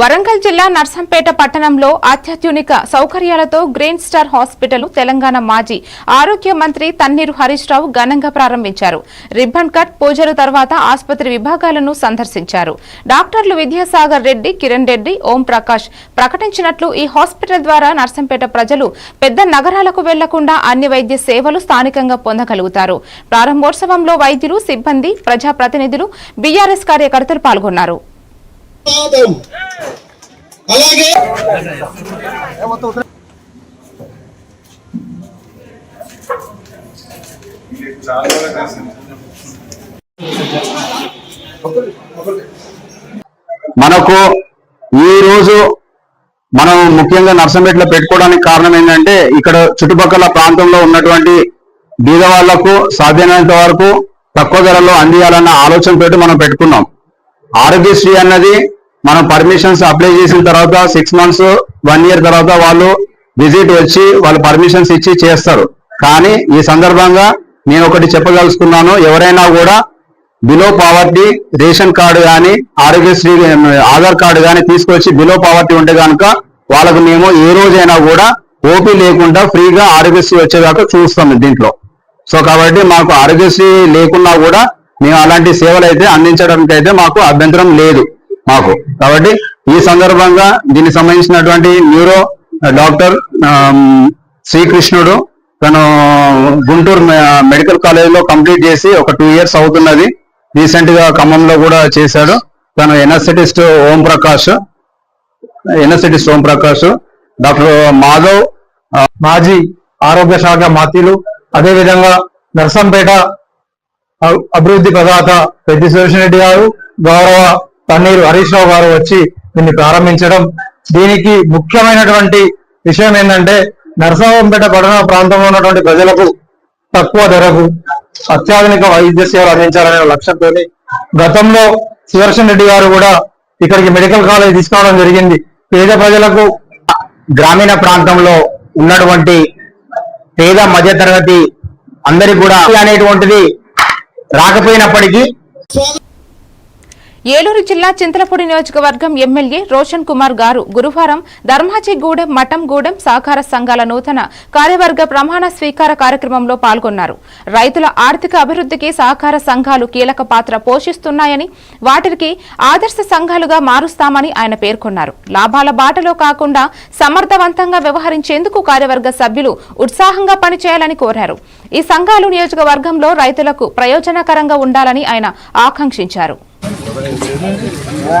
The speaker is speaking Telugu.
వరంగల్ జిల్లా నర్సంపేట పట్టణంలో అత్యాధునిక సౌకర్యాలతో గ్రీన్ స్టార్ హాస్పిటల్ తెలంగాణ మాజీ ఆరోగ్య మంత్రి తన్నీరు హరీష్ రావు ఘనంగా ప్రారంభించారు. రిబ్బన్ కట్ పూజలు తర్వాత ఆసుపత్రి విభాగాలను సందర్శించారు. డాక్టర్లు విద్యాసాగర్ రెడ్డి కిరణ్ రెడ్డి ఓం ప్రకాష్ ప్రకటించినట్లు ఈ హాస్పిటల్ ద్వారా నర్సంపేట ప్రజలు పెద్ద నగరాలకు వెళ్ళకుండా అన్ని వైద్య సేవలు స్థానికంగా పొందగలుగుతారు. ప్రారంభోత్సవంలో వైద్యులు సిబ్బంది ప్రజాప్రతినిధులు బీఆర్ఎస్ కార్యకర్తలు పాల్గొన్నారు. పాదం. అలాగే మనకు ఈ రోజు మనం ముఖ్యంగా నర్సంపేటలో పెట్టుకోవడానికి కారణం ఏంటంటే ఇక్కడ చుట్టుపక్కల ప్రాంతంలో ఉన్నటువంటి బీద వాళ్ళకు సాధ్యమైనంత వరకు తక్కువ ధరలో అందియాలన్న ఆలోచనతోటి మనం పెట్టుకున్నాం. ఆరోగ్యశ్రీ అన్నది మనం పర్మిషన్స్ అప్లై చేసిన తర్వాత సిక్స్ మంత్స్ వన్ ఇయర్ తర్వాత వాళ్ళు విజిట్ వచ్చి వాళ్ళు పర్మిషన్స్ ఇచ్చి చేస్తారు. కానీ ఈ సందర్భంగా నేను ఒకటి చెప్పదలుచుకున్నాను. ఎవరైనా కూడా బిలో పావర్టీ రేషన్ కార్డు కానీ ఆరోగ్యశ్రీ ఆధార్ కార్డు కానీ తీసుకొచ్చి బిలో పావర్టీ ఉంటే కనుక వాళ్ళకు మేము ఏ రోజైనా కూడా ఓపీ లేకుండా ఫ్రీగా ఆరోగ్యశ్రీ వచ్చేదాకా చూస్తాం దీంట్లో. సో కాబట్టి మాకు ఆరోగ్యశ్రీ లేకున్నా కూడా మేము అలాంటి సేవలు అయితే అందించడానికి అయితే మాకు అభ్యంతరం లేదు. మాకు. కాబట్టి ఈ సందర్భంగా దీనికి సంబంధించినటువంటి న్యూరో డాక్టర్ శ్రీకృష్ణుడు తను గుంటూరు మెడికల్ కాలేజీలో కంప్లీట్ చేసి ఒక టూ ఇయర్స్ అవుతున్నది. రీసెంట్గా ఖమ్మంలో కూడా చేశాడు. తను anaesthetist Om Prakash anaesthetist Om Prakash doctor Madhav మాజీ ఆరోగ్య శాఖ మాతీలు అదేవిధంగా నర్సంపేట అభివృద్ధి ప్రదాత పెద్ది రెడ్డి గారు గౌరవ తన్నీరు హరీష్ రావు గారు వచ్చి దీన్ని ప్రారంభించడం. దీనికి ముఖ్యమైనటువంటి విషయం ఏంటంటే నర్సంపేట పట్టణ ప్రాంతంలో ఉన్నటువంటి ప్రజలకు తక్కువ ధరకు అత్యాధునిక వైద్య సేవలు అందించాలనే లక్ష్యంతో గతంలో సుదర్శన్ రెడ్డి గారు కూడా ఇక్కడికి మెడికల్ కాలేజ్ తీసుకురావడం జరిగింది. పేద ప్రజలకు గ్రామీణ ప్రాంతంలో ఉన్నటువంటి పేద మధ్యతరగతి అందరికి కూడా అనేటువంటిది రాకపోయినప్పటికీ ఏలూరు జిల్లా చింతలపూడి నియోజకవర్గం ఎమ్మెల్యే రోషన్ కుమార్ గారు గురువారం ధర్మాజిగూడెం మఠంగూడెం సహకార సంఘాల నూతన కార్యవర్గ ప్రమాణ స్వీకార కార్యక్రమంలో పాల్గొన్నారు. రైతుల ఆర్థిక అభివృద్ధికి సహకార సంఘాలు కీలక పాత్ర పోషిస్తున్నాయని వాటికి ఆదర్శ సంఘాలుగా మారుస్తామని ఆయన పేర్కొన్నారు. లాభాల బాటలో కాకుండా సమర్థవంతంగా వ్యవహరించేందుకు కార్యవర్గ సభ్యులు ఉత్సాహంగా పనిచేయాలని కోరారు. ఈ సంఘాలు నియోజకవర్గంలో రైతులకు ప్రయోజనకరంగా ఉండాలని ఆయన ఆకాంక్షించారు. Buri wese ari.